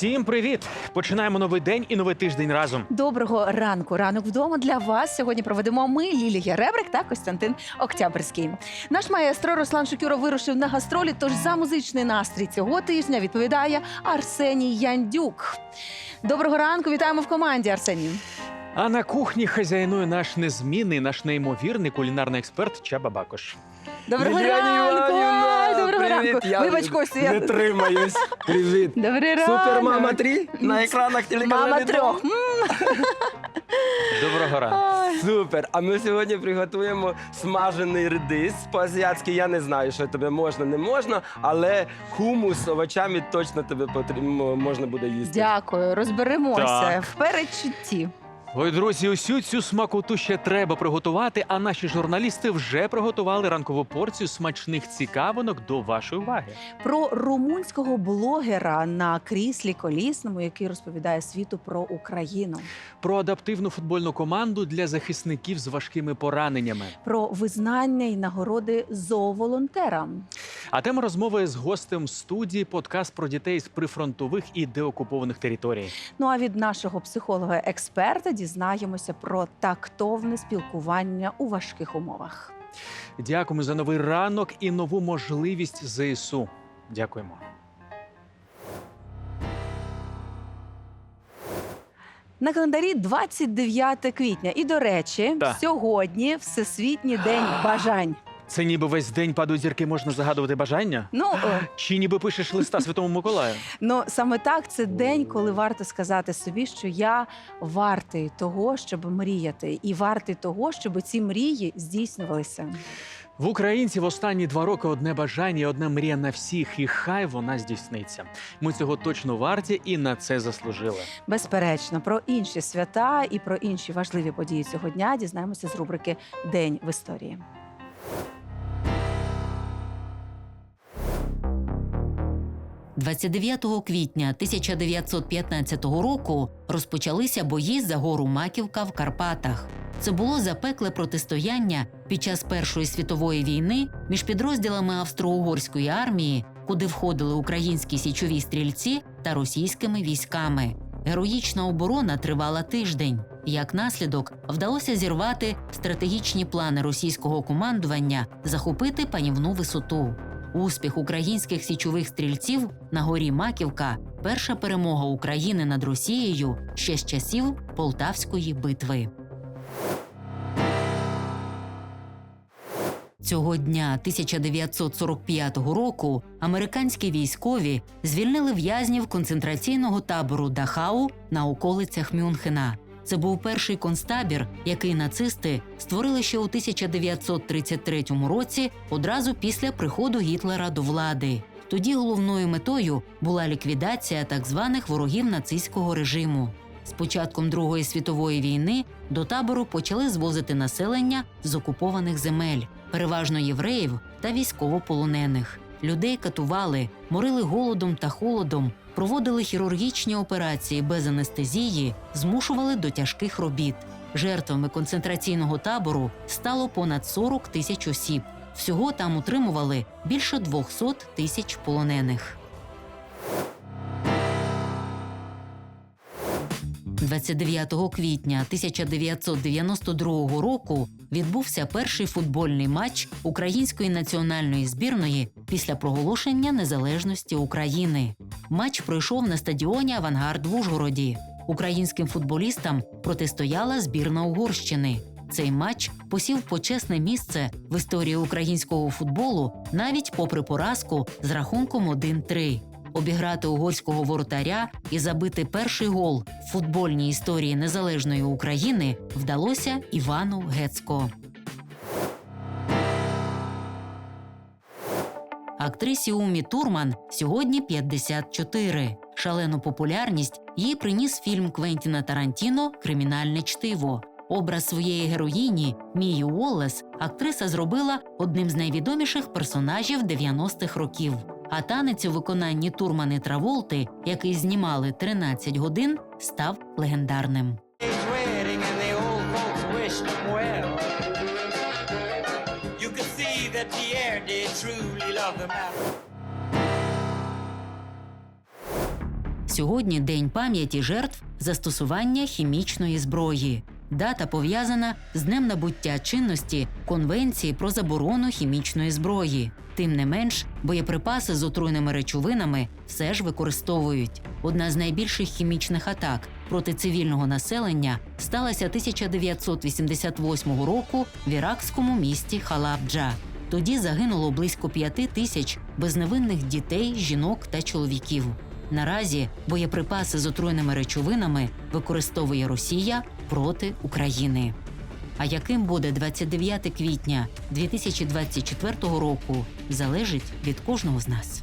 Всім привіт! Починаємо новий день і новий тиждень разом. Доброго ранку. Ранок вдома для вас. Сьогодні проведемо ми Лілія Ребрик та Костянтин Октябрьський. Наш маестро Руслан Шукюров вирушив на гастролі. Тож за музичний настрій цього тижня відповідає Арсеній Яндюк. Доброго ранку, вітаємо в команді, Арсеній. А на кухні хазяйнує наш незмінний, наш неймовірний кулінарний експерт Чаба Бакош. Доброго Ліліана ранку! Доброго привіт. ранку! Я Вибач, Костю, Не тримаюсь. Привіт. Добрий ранок! Супер мама 3 на екранах телеканалу. Мама «Відомо». трьох. Доброго ранку. Супер. А ми сьогодні приготуємо смажений редис по-азіатськи. Я не знаю, що тобі можна, не можна, але хумус з овочами точно тебе потрібно можна буде їсти. Дякую, розберемося Так. в передчутті. Ой, друзі, усю цю смакоту ще треба приготувати. А наші журналісти вже приготували ранкову порцію смачних цікавинок до вашої уваги. про румунського блогера на кріслі колісному, який розповідає світу про Україну, Про адаптивну футбольну команду для захисників з важкими пораненнями. про визнання і нагороди зооволонтерам. А тема розмови з гостем студії подкаст про дітей з прифронтових і деокупованих територій. Ну а від нашого психолога-експерта дізнаємося про тактовне спілкування у важких умовах. Дякуємо за новий ранок і нову можливість ЗСУ. Дякуємо. На календарі 29 квітня. І до речі, сьогодні Всесвітній день бажань. Це ніби весь день падають зірки, можна загадувати бажання? Ну е, Чи ніби пишеш листа Святому Миколаю? Ну саме так, це день, коли варто сказати собі, що я вартий того, щоб мріяти, і вартий того, щоб ці мрії здійснювалися. В українців останні два роки одне бажання, і одна мрія на всіх, і хай вона здійсниться. Ми цього точно варті і на це заслужили. Безперечно, про інші свята і про інші важливі події цього дня дізнаємося з рубрики День в історії. – 29 квітня 1915 року розпочалися бої за гору Маківка в Карпатах. Це було запекле протистояння під час Першої світової війни між підрозділами австро-угорської армії, куди входили українські січові стрільці та російськими військами. Героїчна оборона тривала тиждень. Як наслідок, вдалося зірвати стратегічні плани російського командування захопити панівну висоту. Успіх українських січових стрільців на горі Маківка перша перемога України над Росією ще з часів Полтавської битви. Цього дня 1945 року американські військові звільнили в'язнів концентраційного табору Дахау на околицях Мюнхена. Це був перший концтабір, який нацисти створили ще у 1933 році, одразу після приходу Гітлера до влади. Тоді головною метою була ліквідація так званих ворогів нацистського режиму. З початком Другої світової війни до табору почали звозити населення з окупованих земель, переважно євреїв та військовополонених. Людей катували, морили голодом та холодом, проводили хірургічні операції без анестезії, змушували до тяжких робіт. Жертвами концентраційного табору стало понад 40 тисяч осіб. Всього там утримували більше 200 тисяч полонених. 29 квітня 1992 року відбувся перший футбольний матч української національної збірної після проголошення незалежності України. Матч пройшов на стадіоні Авангард в Ужгороді. Українським футболістам протистояла збірна Угорщини. Цей матч посів почесне місце в історії українського футболу навіть попри поразку з рахунком 1-3. Обіграти угорського воротаря і забити перший гол в футбольній історії незалежної України вдалося Івану Гецько. Актрисі Умі Турман сьогодні 54. Шалену популярність їй приніс фільм Квентіна Тарантіно Кримінальне чтиво. Образ своєї героїні Мії Уоллес актриса зробила одним з найвідоміших персонажів 90-х років. А танець у виконанні Турмани Траволти, який знімали 13 годин, став легендарним. Сьогодні день пам'яті жертв застосування хімічної зброї. Дата пов'язана з днем набуття чинності Конвенції про заборону хімічної зброї. Тим не менш, боєприпаси з отруйними речовинами все ж використовують. Одна з найбільших хімічних атак проти цивільного населення сталася 1988 року в іракському місті Халабджа. Тоді загинуло близько п'яти тисяч безневинних дітей, жінок та чоловіків. Наразі боєприпаси з отруйними речовинами використовує Росія проти України. А яким буде 29 квітня 2024 року, залежить від кожного з нас.